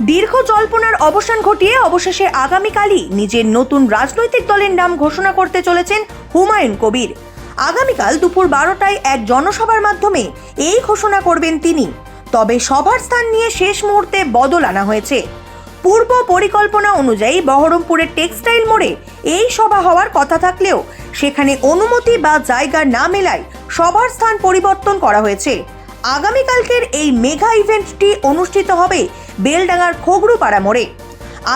দীর্ঘ জল্পনার অবসান ঘটিয়ে অবশেষে আগামীকালই নিজের নতুন রাজনৈতিক দলের নাম ঘোষণা করতে চলেছেন হুমায়ুন কবির। আগামীকাল দুপুর বারোটায় এক জনসভার মাধ্যমে এই ঘোষণা করবেন তিনি। তবে সভার স্থান নিয়ে শেষ মুহূর্তে বদল আনা হয়েছে। পূর্ব পরিকল্পনা অনুযায়ী বহরমপুরের টেক্সটাইল মোড়ে এই সভা হওয়ার কথা থাকলেও সেখানে অনুমতি বা জায়গা না মেলায় সভার স্থান পরিবর্তন করা হয়েছে। আগামীকালকের এই মেগা ইভেন্টটি অনুষ্ঠিত হবে বেলডাঙ্গার খগরুপাড়া মোড়ে।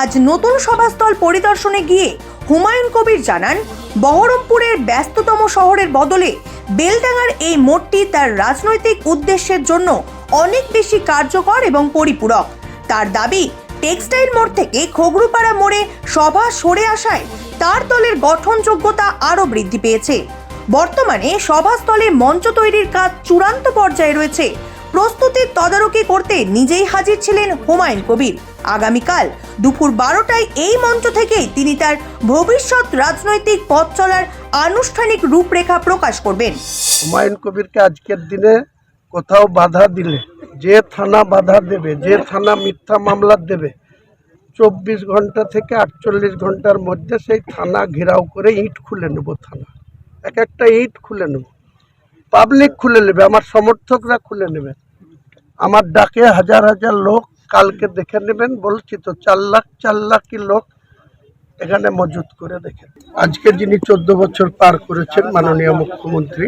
আজ নতুন সভাস্থল পরিদর্শনে গিয়ে হুমায়ুন কবির জানান, বহরমপুরের ব্যস্ততম শহরের বদলে বেলডাঙ্গার এই মোড়টি তার রাজনৈতিক উদ্দেশ্যের জন্য অনেক বেশি কার্যকর এবং পরিপূরক। তার দাবি, টেক্সটাইল মোড় থেকে খগরুপাড়া মোড়ে সভা সরে আসায় তার দলের গঠনযোগ্যতা আরও বৃদ্ধি পেয়েছে। বর্তমানে সভাস্থলে মঞ্চ তৈরির কাজ চূড়ান্ত পর্যায়ে রয়েছে। প্রস্তুতির তদারকি করতে নিজেই হাজির ছিলেন হুমায়ুন কবির। আগামীকাল দুপুর বারোটায় এই মঞ্চ থেকেই তিনি তার ভবিষ্যৎ রাজনৈতিক পথ চলার আনুষ্ঠানিক রূপরেখা প্রকাশ করবেন। হুমায়ুন কবিরকে আজকের দিনে কোথাও বাধা দিলে, যে থানা বাধা দেবে, যে থানা মিথ্যা মামলা দেবে, চব্বিশ ঘণ্টা থেকে আটচল্লিশ ঘণ্টার মধ্যে সেই থানা ঘেরাও করে ইট খুলে নেব থানা। এক একটা ইট খুলে নেব। পাবলিক খুলে নেবে, আমার সমর্থকরা খুলে নেবে। আমার ডাকে হাজার হাজার লোক, কালকে দেখে নেবেন, বলছি তো চার লাখ, চার লাখই লোক এখানে মজুত করে দেখেন আজকে যিনি চোদ্দ বছর পার করেছেন মাননীয় মুখ্যমন্ত্রী,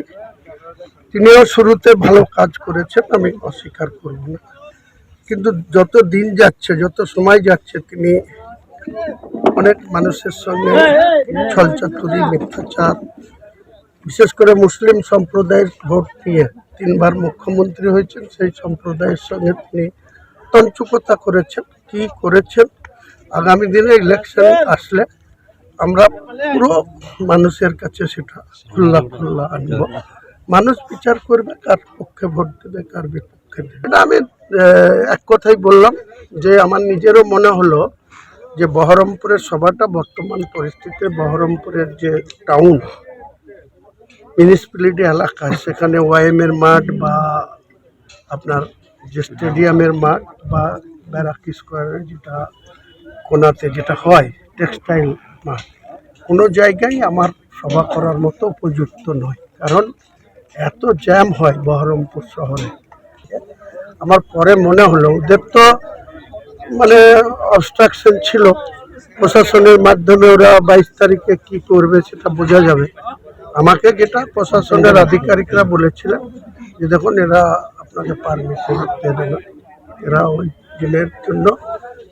তিনিও শুরুতে ভালো কাজ করেছেন, আমি অস্বীকার করব না। কিন্তু যত দিন যাচ্ছে, যত সময় যাচ্ছে, তিনি অনেক মানুষের সঙ্গে ছলচাতুরি, মিথ্যাচার বিশেষ করে মুসলিম সম্প্রদায়ের ভোট নিয়ে তিনবার মুখ্যমন্ত্রী হয়েছেন, সেই সম্প্রদায়ের সঙ্গে তিনি তঞ্চুকতা করেছেন, কি করেছেন, আগামী দিনে ইলেকশন আসলে আমরা পুরো মানুষের কাছে সেটা খুল্লা খুল্লা আনব। মানুষ বিচার করবে, কার পক্ষে ভোট দেবে, কার বিপক্ষে দেবে। এটা আমি এক কথাই বললাম যে আমার নিজেরও মনে হলো যে বহরমপুরের সভাটা বর্তমান পরিস্থিতিতে বহরমপুরের যে টাউন মিউনিসিপ্যালিটি এলাকা, সেখানে ওয়াইএমের মাঠ বা আপনার যে স্টেডিয়ামের মাঠ বা ব্যারাক স্কোয়ারের যেটা কোনাতে যেটা হয় টেক্সটাইল মাঠ, কোনো জায়গায় আমার সভা করার মতো উপযুক্ত নয়। কারণ এত জ্যাম হয় বহরমপুর শহরে। আমার পরে মনে হলো, ওদের তো মানে অবস্ট্রাকশন ছিল। প্রশাসনের মাধ্যমে ওরা বাইশ তারিখে কি করবে সেটা বোঝা যাবে। আমাকে যেটা প্রশাসনের আধিকারিকরা বলেছিলেন, যে দেখুন, এরা আপনাকে পারমিশন দেবে না। এরা ওই দিনের জন্য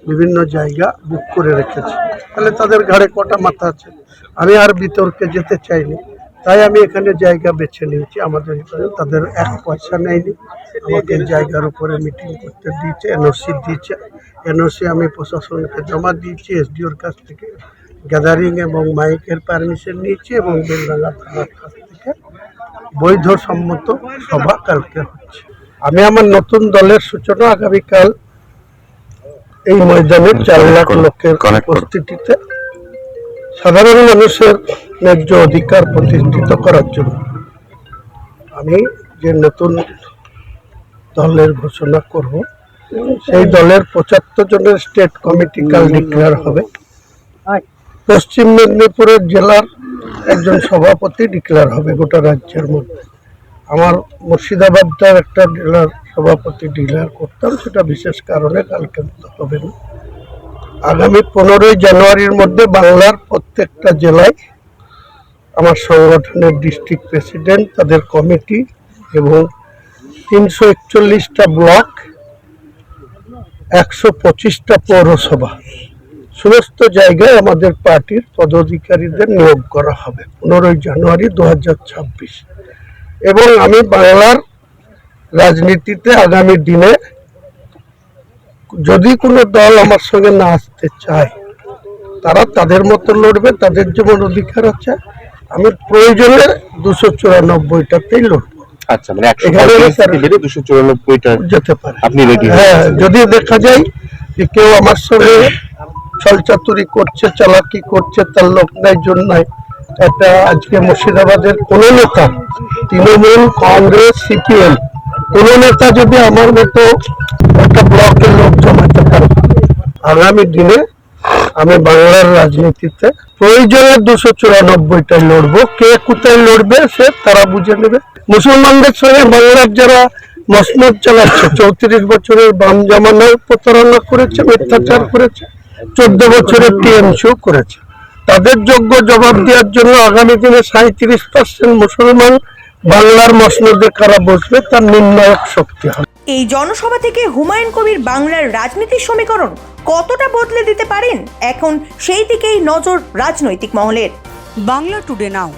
বিভিন্ন জায়গা বুক করে রেখেছে। তাহলে তাদের ঘাড়ে কটা মাথা আছে? আমি আর বিতর্কে যেতে চাইনি। তাই আমি এখানে জায়গা বেছে নিয়েছি। আমাদের তাদের এক পয়সা নেয়নি। আমাকে জায়গার উপরে মিটিং করতে দিয়েছে এনওসি দিয়েছে। এনওসি আমি প্রশাসনকে জমা দিয়েছি এসডিওর কাছ থেকে গ্যাদারিং এবং মাইকের পারমিশন নিয়েছি এবং বেলডাঙ্গা থানার কাছ থেকে বৈধ সম্মত সভা কালকে হচ্ছে। আমি আমার নতুন দলের সূচনা আগামীকাল এই ময়দানে চার লাখ লোকের উপস্থিতিতে সাধারণ মানুষের ন্যায্য অধিকার প্রতিষ্ঠিত করার জন্য আমি যে নতুন দলের ঘোষণা করব সেই দলের পঁচাত্তর জনের স্টেট কমিটি কাল ডিক্লেয়ার হবে। পশ্চিম মেদিনীপুরের জেলার একজন সভাপতি ডিক্লেয়ার হবে গোটা রাজ্যের মধ্যে। আমার মুর্শিদাবাদটার একটা জেলার সভাপতি ডিক্লেয়ার করতাম, সেটা বিশেষ কারণে কালকে হবে না। আগামী পনেরোই জানুয়ারির মধ্যে বাংলার প্রত্যেকটা জেলায় আমার সংগঠনের ডিস্ট্রিক্ট প্রেসিডেন্ট তাদের কমিটি এবং তিনশো একচল্লিশটা ব্লক একশো পঁচিশটা পৌরসভা। সমস্ত জায়গায় আমাদের পার্টির পদাধিকারীদের নিয়োগ করা হবে পনেরোই জানুয়ারি দু এবং আমি বাংলার রাজনীতিতে আগামী দিনে যদি কোনো দল আমার সঙ্গে না আসতে চায়, তারা তাদের মতো লড়বে, তাদের যেমন অধিকার আছে, আমি প্রয়োজনে দুশো চুরানব্বইটাতেই লড়বো। আচ্ছা মানে দুশো চুরানব্বইটা যেতে পারে। আপনি রেডি হ্যাঁ যদি দেখা যায় যে কেউ আমার সঙ্গে ছলচাতুরি করছে চালাকি করছে তার লোক নাই জন্য একটা আজকে মুর্শিদাবাদের কোন নেতা তৃণমূল কংগ্রেস সিপিএম কোন নেতা যদি আমার মতো একটা ব্লকের লোক জমাতে পারে আগামী দিনে আমি বাংলার রাজনীতিতে প্রয়োজনে দুশো চুরানব্বইটাই লড়বো। কে কোথায় লড়বে সে তারা বুঝে নেবে। মুসলমানদের সঙ্গে বাংলার যারা মসনদ চালাচ্ছে, চৌত্রিশ বছরের বাম জামানায় প্রতারণা করেছে, মিথ্যাচার করেছে, চোদ্দ বছরের টিএমসিও করেছে। তাদের যোগ্য জবাব দেওয়ার জন্য আগামী দিনে সাঁত্রিশ পার্সেন্ট মুসলমান বাংলার মসনদে কারা বসবে তার নির্ণায়ক শক্তি হবে। এই জনসভা থেকে হুমায়ুন কবির বাংলার রাজনীতির সমীকরণ কতটা বদলে দিতে পারেন? এখন সেই দিকেই নজর রাজনৈতিক মহলের। Bangla today now.